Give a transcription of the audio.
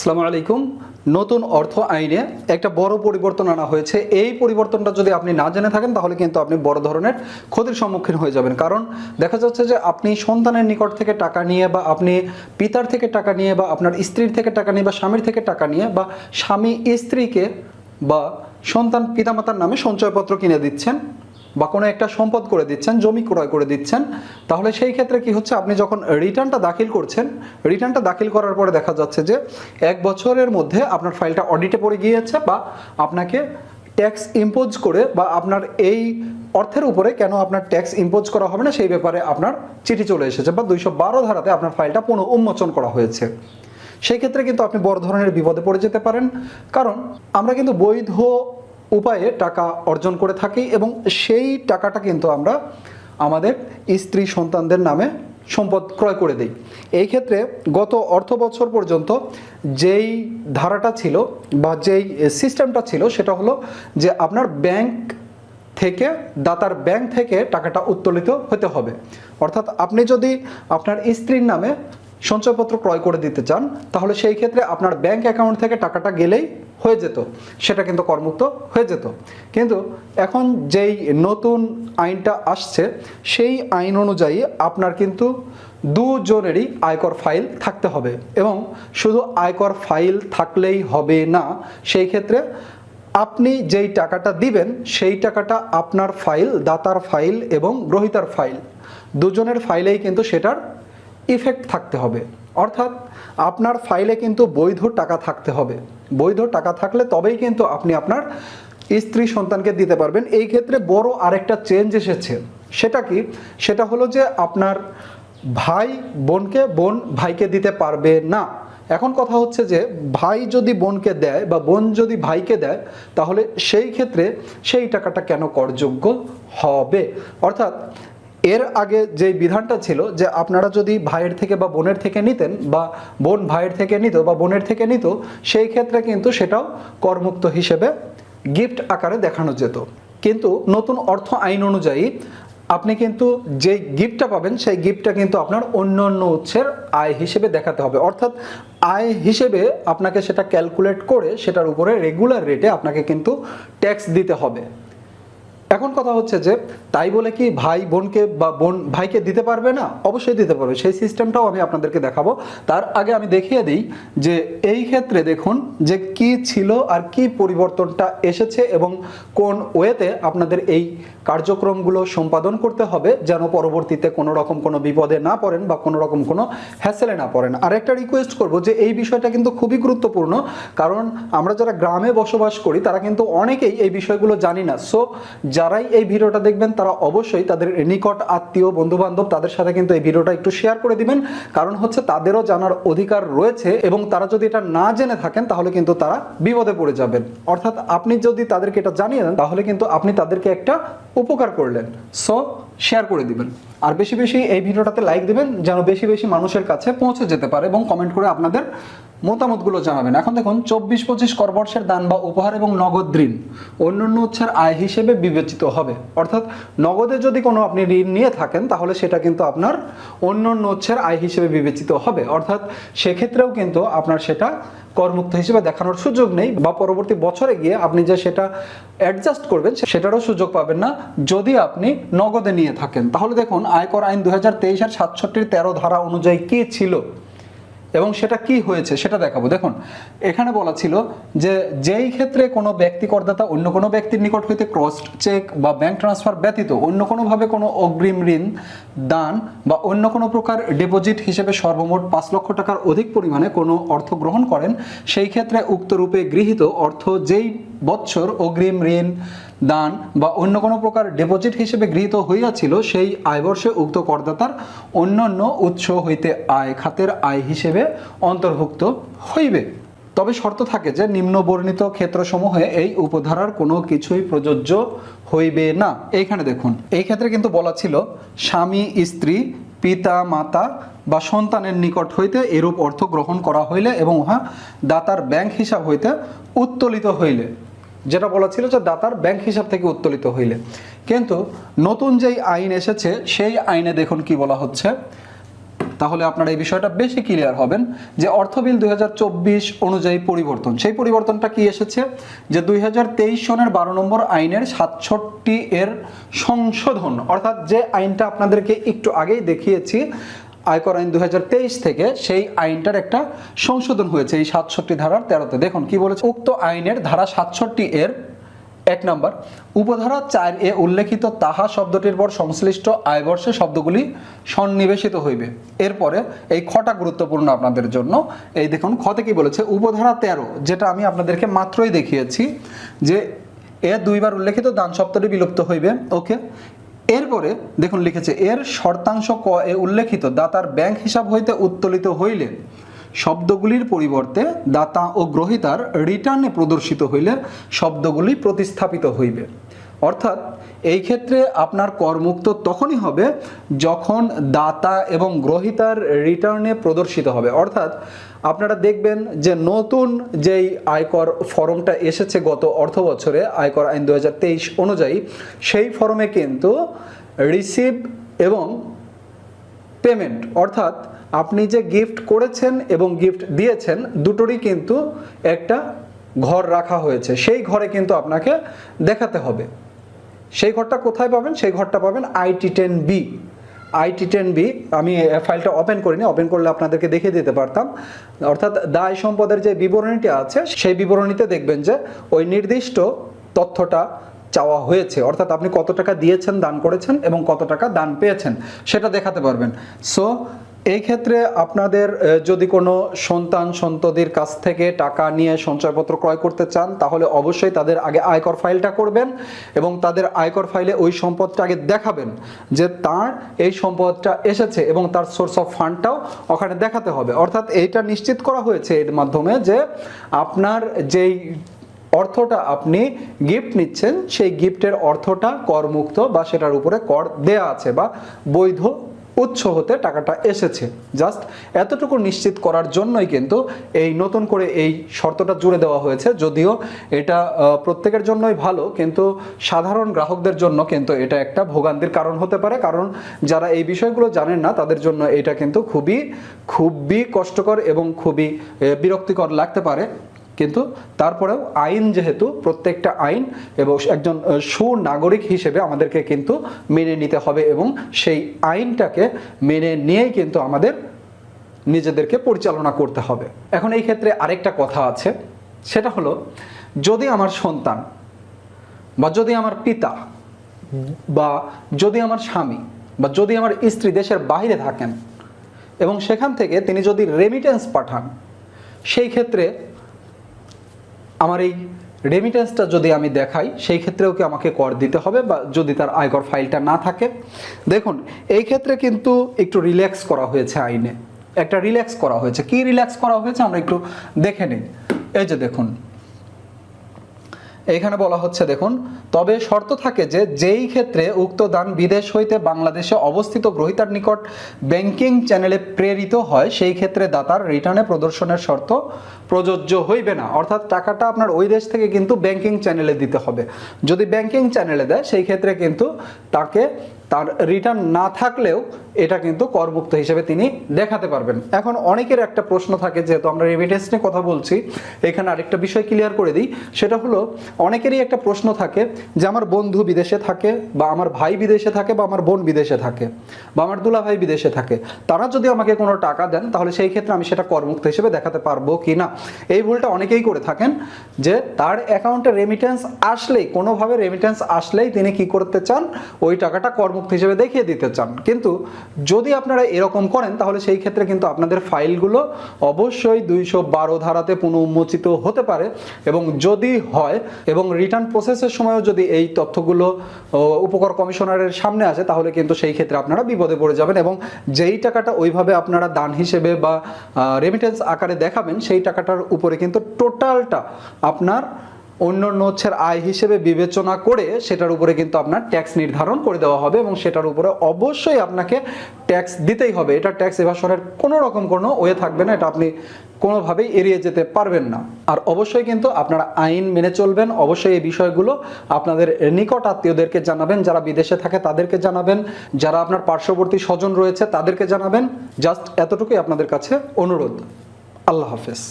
আসসালামু আলাইকুম। নতুন অর্থ আইনে একটা বড় পরিবর্তন আনা হয়েছে। এই পরিবর্তনটা যদি আপনি না জেনে থাকেন, তাহলে কিন্তু আপনি বড় ধরনের ক্ষতির সম্মুখীন হয়ে যাবেন। কারণ দেখা যাচ্ছে যে আপনি সন্তানের নিকট থেকে টাকা নিয়ে বা আপনি পিতার থেকে টাকা নিয়ে বা আপনার স্ত্রীর থেকে টাকা নিয়ে বা স্বামীর থেকে টাকা নিয়ে বা স্বামী স্ত্রীকে বা সন্তান পিতামাতার নামে সঞ্চয়পত্র কিনে দিচ্ছেন। বা কোনো একটা সম্পদ করে দিচ্ছেন, জমি ক্রয় করে দিচ্ছেন, তাহলে সেই ক্ষেত্রে কি হচ্ছে? আপনি যখন রিটার্নটা দাখিল করছেন, রিটার্নটা দাখিল করার পরে দেখা যাচ্ছে যে এক বছরের মধ্যে আপনার ফাইলটা অডিটে পড়ে গিয়েছে বা আপনাকে ট্যাক্স ইম্পোজ করে বা আপনার এই অর্থের উপরে কেন আপনার ট্যাক্স ইম্পোজ করা হবে না, সেই ব্যাপারে আপনার চিঠি চলে এসেছে বা দুইশো বারো ধারাতে আপনার ফাইলটা পুনঃ উন্মোচন করা হয়েছে। সেই ক্ষেত্রে কিন্তু আপনি বড় ধরনের বিপদে পড়ে যেতে পারেন। কারণ আমরা কিন্তু বৈধ উপায়ে টাকা অর্জন করে থাকি এবং সেই টাকাটা কিন্তু আমরা আমাদের স্ত্রী সন্তানদের নামে সম্পদ ক্রয় করে দিই। এই ক্ষেত্রে গত অর্থ বছর পর্যন্ত যেই ধারাটা ছিল বা যেই সিস্টেমটা ছিল সেটা হলো যে আপনার ব্যাংক থেকে, দাতার ব্যাংক থেকে টাকাটা উত্তোলিত হতে হবে। অর্থাৎ আপনি যদি আপনার স্ত্রীর নামে সঞ্চয়পত্র ক্রয় করে দিতে চান, তাহলে সেই ক্ষেত্রে আপনার ব্যাংক অ্যাকাউন্ট থেকে টাকাটা গেলেই হয়ে যেত, সেটা কিন্তু করমুক্ত হয়ে যেত। কিন্তু এখন যেই নতুন আইনটা আসছে, সেই আইন অনুযায়ী আপনার কিন্তু দুজনেরই আয়কর ফাইল থাকতে হবে এবং শুধু আয়কর ফাইল থাকলেই হবে না, সেই ক্ষেত্রে আপনি যেই টাকাটা দিবেন, সেই টাকাটা আপনার ফাইল, দাতার ফাইল এবং গ্রহিতার ফাইল, দুজনের ফাইলেই কিন্তু সেটার ইফেক্ট থাকতে হবে। অর্থাৎ আপনার ফাইলে কিন্তু বৈধ টাকা থাকতে হবে। বৈধ টাকা থাকলে তবেই কিন্তু আপনি আপনার স্ত্রী সন্তানকে দিতে পারবেন। এই ক্ষেত্রে বড় আরেকটা চেঞ্জ এসেছে। সেটা কি? সেটা হলো যে আপনার ভাই বোনকে বোন ভাইকে দিতে পারবে না। এখন কথা হচ্ছে যে ভাই যদি বোনকে দেয় বা বোন যদি ভাইকে দেয়, তাহলে সেই ক্ষেত্রে সেই টাকাটা কেন করযোগ্য হবে? অর্থাৎ এর আগে যে বিধানটা ছিল যে আপনারা যদি ভাইয়ের থেকে বা বোনের থেকে নিতেন বা বোন ভাইয়ের থেকে নিত বা বোনের থেকে নিত, সেই ক্ষেত্রে কিন্তু সেটাও করমুক্ত হিসেবে গিফট আকারে দেখানো যেত। কিন্তু নতুন অর্থ আইন অনুযায়ী আপনি কিন্তু যে গিফটটা পাবেন, সেই গিফটটা কিন্তু আপনার অন্য অন্য উৎসের আয় হিসেবে দেখাতে হবে। অর্থাৎ আয় হিসেবে আপনাকে সেটা ক্যালকুলেট করে সেটার উপরে রেগুলার রেটে আপনাকে কিন্তু ট্যাক্স দিতে হবে। এখন কথা হচ্ছে যে তাই বলে কি ভাই বোনকে বা বোন ভাইকে দিতে পারবে না? অবশ্যই দিতে পারবে। সেই সিস্টেমটাও আমি আপনাদেরকে দেখাবো। তার আগে আমি দেখিয়ে দিই যে এই ক্ষেত্রে দেখুন যে কি ছিল আর কি পরিবর্তনটা এসেছে এবং কোন ওয়েতে আপনাদের এই কার্যক্রমগুলো সম্পাদন করতে হবে যেন পরবর্তীতে কোনো রকম কোনো বিপদে না পড়েন বা কোনো রকম কোনো হ্যাসেলে না পড়েন। আর একটা রিকোয়েস্ট করব যে এই বিষয়টা কিন্তু খুবই গুরুত্বপূর্ণ, কারণ আমরা যারা গ্রামে বসবাস করি তারা কিন্তু অনেকেই এই বিষয়গুলো জানি না। সো যারাই এই ভিডিওটা দেখবেন, তারা অবশ্যই তাদের নিকট আত্মীয় বন্ধু বান্ধব তাদের সাথে কিন্তু এই ভিডিওটা একটু শেয়ার করে দিবেন। কারণ হচ্ছে তাদেরও জানার অধিকার রয়েছে এবং তারা যদি এটা না জেনে থাকেন, তাহলে কিন্তু তারা বিপদে পড়ে যাবেন। অর্থাৎ আপনি যদি তাদেরকে এটা জানিয়ে দেন, তাহলে কিন্তু আপনি তাদেরকে একটা উপকার করলেন। সো শেয়ার করে দিবেন। আর বেশি বেশি এই ভিডিওটাতে লাইক দিবেন, যেন বেশি বেশি মানুষের কাছে পৌঁছে যেতে পারে এবং কমেন্ট করে আপনাদের মতামতগুলো জানাবেন। এখন দেখুন চব্বিশ পঁচিশ করবর্ষের দান বা উপহার এবং নগদ ঋণ অন্যান্য উৎসের আয় হিসেবে বিবেচিত হবে। অর্থাৎ নগদে যদি কোনো আপনি ঋণ নিয়ে থাকেন, তাহলে সেটা কিন্তু আপনার অন্যান্য উৎসের আয় হিসেবে বিবেচিত হবে। অর্থাৎ সেক্ষেত্রেও কিন্তু আপনার সেটা করমুক্ত হিসেবে দেখানোর সুযোগ নেই বা পরবর্তী বছরে গিয়ে আপনি যে সেটা অ্যাডজাস্ট করবেন সেটারও সুযোগ পাবেন না যদি আপনি নগদে নিয়ে থাকেন। তাহলে দেখুন, আয়কর আইন দু হাজার তেইশের সাতষট্টির তেরো ধারা অনুযায়ী কি ছিল? এবং সেটা কি হয়েছে সেটা দেখাবো। দেখুন, এখানে বলা ছিল যে যেই ক্ষেত্রে কোনো ব্যক্তি করদাতা অন্য কোনো ব্যক্তির নিকট হইতে ক্রস চেক বা ব্যাংক ট্রান্সফার ব্যতীত অন্য কোনোভাবে কোনো অগ্রিম ঋণ, দান বা অন্য কোনো প্রকার ডিপোজিট হিসেবে সর্বমোট পাঁচ লক্ষ টাকার অধিক পরিমাণে কোনো অর্থ গ্রহণ করেন, সেই ক্ষেত্রে উক্ত রূপে গৃহীত অর্থ যেই বৎসর অগ্রিম ঋণ দান বা অন্য কোনো প্রকার ডিপোজিট হিসেবে গৃহীত হইয়াছিল, সেই আয়বর্ষে উক্ত করদাতার অন্যান্য উৎস হইতে আয়, খাতের আয় হিসেবে অন্তর্ভুক্ত হইবে। তবে শর্ত থাকে যে নিম্ন বর্ণিত ক্ষেত্রসমূহে এই উপধারার কোনো কিছুই প্রযোজ্য হইবে না। এইখানে দেখুন, এই ক্ষেত্রে কিন্তু বলা ছিল, স্বামী, স্ত্রী, পিতা, মাতা বা সন্তানের নিকট হইতে এরূপ অর্থ গ্রহণ করা হইলে এবং উহা দাতার ব্যাংক হিসাব হইতে উত্তোলিত হইলে। যেটা বলা ছিল যে দাতার ব্যাংক হিসাব থেকে উত্তোলিত হইলে। কিন্তু নতুন যেই আইন এসেছে, সেই আইনে দেখুন কি বলা হচ্ছে। তাহলে আপনারা এই বিষয়টা বেশি ক্লিয়ার হবেন যে অর্থ বিল দুই হাজার চব্বিশ অনুযায়ী পরিবর্তন। সেই পরিবর্তনটা কি এসেছে? যে দুই হাজার তেইশ সনের বারো নম্বর আইনের সাতষট্টি এর সংশোধন, অর্থাৎ যে আইনটা আপনাদেরকে একটু আগেই দেখিয়েছি আয়কর আইন দু হাজার তেইশ থেকে সেই আইনটার একটা সংশোধন হয়েছে, এই সাতষট্টি ধারার তেরোতে। দেখুন, কি বলেছে? উক্ত আইনের ধারা সাতষট্টি এর এক নম্বর, উপধারা চার এ উল্লেখিত তাহা শব্দটির পর সংশ্লিষ্ট আয়বর্ষে শব্দগুলি সন্নিবেশিত হইবে। এরপরে এই খটা গুরুত্বপূর্ণ আপনাদের জন্য। এই দেখুন, খতে কি বলেছে? উপধারা তেরো, যেটা আমি আপনাদেরকে মাত্রই দেখিয়েছি যে এ দুইবার উল্লেখিত দান শব্দটি বিলুপ্ত হইবে। ওকে? এরপরে দেখুন লিখেছে, এর শর্তাংশ ক এ উল্লেখিত, দাতার ব্যাংক হিসাব হইতে উত্তোলিত হইলে শব্দগুলির পরিবর্তে দাতা ও গ্রহিতার রিটার্নে প্রদর্শিত হইলে শব্দগুলি প্রতিস্থাপিত হইবে। অর্থাৎ এই ক্ষেত্রে আপনার করমুক্ত তখনই হবে যখন দাতা এবং গ্রহিতার রিটার্নে প্রদর্শিত হবে। অর্থাৎ আপনারা দেখবেন যে নতুন যেই আয়কর ফর্মটা এসেছে গত অর্থ বছরে, আয়কর আইন দু হাজার তেইশ অনুযায়ী, সেই ফর্মে কিন্তু রিসিভ এবং পেমেন্ট, অর্থাৎ আপনি যে গিফট করেছেন এবং গিফট দিয়েছেন, দুটোরই কিন্তু একটা ঘর রাখা হয়েছে। সেই ঘরে কিন্তু আপনাকে দেখাতে হবে। সেই ঘরটা কোথায় পাবেন? সেই ঘরটা পাবেন IT ten B IT ten B আমি ফাইলটা ওপেন করিনি ওপেন করলে আপনাদেরকে দেখিয়ে দিতে পারতাম। অর্থাৎ দায় সম্পদের যে বিবরণীটি আছে, সেই বিবরণীতে দেখবেন যে ওই নির্দিষ্ট তথ্যটা চাওয়া হয়েছে। অর্থাৎ আপনি কত টাকা দিয়েছেন, দান করেছেন এবং কত টাকা দান পেয়েছেন, সেটা দেখাতে পারবেন। সো এই ক্ষেত্রে আপনাদের যদি কোনো সন্তান সন্ততির কাছ থেকে টাকা নিয়ে সঞ্চয়পত্র ক্রয় করতে চান, তাহলে অবশ্যই তাদের আগে আয়কর ফাইলটা করবেন এবং তাদের আয়কর ফাইলে ওই সম্পদটা আগে দেখাবেন যে তার এই সম্পদটা এসেছে এবং তার সোর্স অফ ফান্ডটাও ওখানে দেখাতে হবে। অর্থাৎ এইটা নিশ্চিত করা হয়েছে এর মাধ্যমে যে আপনার যেই অর্থটা আপনি গিফট নিচ্ছেন, সেই গিফটের অর্থটা করমুক্ত বা সেটার উপরে কর দেয়া আছে বা বৈধ উৎস হতে টাকাটা এসেছে। জাস্ট এতটুকু নিশ্চিত করার জন্যই কিন্তু এই নতুন করে এই শর্তটা জুড়ে দেওয়া হয়েছে। যদিও এটা প্রত্যেকের জন্যই ভালো, কিন্তু সাধারণ গ্রাহকদের জন্য কিন্তু এটা একটা ভোগান্তির কারণ হতে পারে। কারণ যারা এই বিষয়গুলো জানেন না, তাদের জন্য এটা কিন্তু খুবই খুবই কষ্টকর এবং খুবই বিরক্তিকর লাগতে পারে। কিন্তু তারপরেও আইন যেহেতু, প্রত্যেকটা আইন এবং একজন সুনাগরিক হিসেবে আমাদেরকে কিন্তু মেনে নিতে হবে এবং সেই আইনটাকে মেনে নিয়েই কিন্তু আমাদের নিজেদেরকে পরিচালনা করতে হবে। এখন এই ক্ষেত্রে আরেকটা কথা আছে, সেটা হলো, যদি আমার সন্তান বা যদি আমার পিতা বা যদি আমার স্বামী বা যদি আমার স্ত্রী দেশের বাইরে থাকেন এবং সেখান থেকে তিনি যদি রেমিটেন্স পাঠান, সেই ক্ষেত্রে আমার এই রেমিটেন্সটা যদি আমি দেখাই, সেই ক্ষেত্রেও কি আমাকে কর দিতে হবে বা যদি তার আয়কর ফাইলটা না থাকে? দেখুন, এই ক্ষেত্রে কিন্তু একটু রিল্যাক্স করা হয়েছে আইনে। একটা রিল্যাক্স করা হয়েছে। কি রিল্যাক্স করা হয়েছে? আমরা একটু দেখে নিই। এই যে দেখুন এখানে বলা হচ্ছে, দেখুন, তবে শর্ত থাকে যে যেই ক্ষেত্রে উক্ত দান বিদেশ হইতে বাংলাদেশে অবস্থিত গ্রহিতার নিকট ব্যাংকিং চ্যানেলে প্রেরিত হয়, সেই ক্ষেত্রে দাতার রিটার্নে প্রদর্শনের শর্ত প্রযোজ্য হইবে না। অর্থাৎ টাকাটা আপনার ওই দেশ থেকে কিন্তু ব্যাংকিং চ্যানেলে দিতে হবে। যদি ব্যাংকিং চ্যানেলে দেয়, সেই ক্ষেত্রে কিন্তু তাকে তার রিটার্ন না থাকলেও এটা কিন্তু করমুক্ত হিসেবে তিনি দেখাতে পারবেন। এখন অনেকের একটা প্রশ্ন থাকে, যেহেতু আমরা রেমিটেন্স নিয়ে কথা বলছি, এখানে আরেকটা বিষয় ক্লিয়ার করে দিই, সেটা হলো অনেকেরই একটা প্রশ্ন থাকে যে আমার বন্ধু বিদেশে থাকে, বা আমার ভাই বিদেশে থাকে, বা আমার বোন বিদেশে থাকে, বা আমার দুলা ভাই বিদেশে থাকে। তারা যদি আমাকে কোনো টাকা দেন, তাহলে সেই ক্ষেত্রে আমি সেটা করমুক্ত হিসেবে দেখাতে পারব কি না? এই ভুলটা অনেকেই করে থাকেন, যে তার অ্যাকাউন্টে রেমিটেন্স আসলেই, কোনোভাবে রেমিটেন্স আসলেই তিনি কি করতে চান, ওই টাকাটা করমুক্ত হিসেবে দেখিয়ে দিতে চান। কিন্তু যদি আপনারা এরকম করেন, তাহলে সেই ক্ষেত্রে কিন্তু আপনাদের ফাইলগুলো অবশ্যই দুইশো বারো ধারাতে পুনঃউন্মোচিত হতে পারে এবং যদি হয় এবং রিটার্ন প্রসেসের সময়ও যদি এই তথ্যগুলো উপকর কমিশনারের সামনে আসে, তাহলে কিন্তু সেই ক্ষেত্রে আপনারা বিপদে পড়ে যাবেন এবং যেই টাকাটা ওইভাবে আপনারা দান হিসেবে বা রেমিটেন্স আকারে দেখাবেন, সেই টাকাটার উপরে কিন্তু টোটালটা আপনার অন্য অন্য হচ্ছে আয় হিসেবে বিবেচনা করে সেটার উপরে কিন্তু আপনার ট্যাক্স নির্ধারণ করে দেওয়া হবে এবং সেটার উপরে অবশ্যই আপনাকে ট্যাক্স দিতেই হবে। এটা ট্যাক্স এভাসনের কোনো রকম কোনো ওয়ে থাকবে না, এটা আপনি কোনোভাবেই এড়িয়ে যেতে পারবেন না। আর অবশ্যই কিন্তু আপনারা আইন মেনে চলবেন, অবশ্যই এই বিষয়গুলো আপনাদের নিকট আত্মীয়দেরকে জানাবেন, যারা বিদেশে থাকে তাদেরকে জানাবেন, যারা আপনার পার্শ্ববর্তী স্বজন রয়েছে তাদেরকে জানাবেন। জাস্ট এতটুকুই আপনাদের কাছে অনুরোধ। আল্লাহ হাফেজ।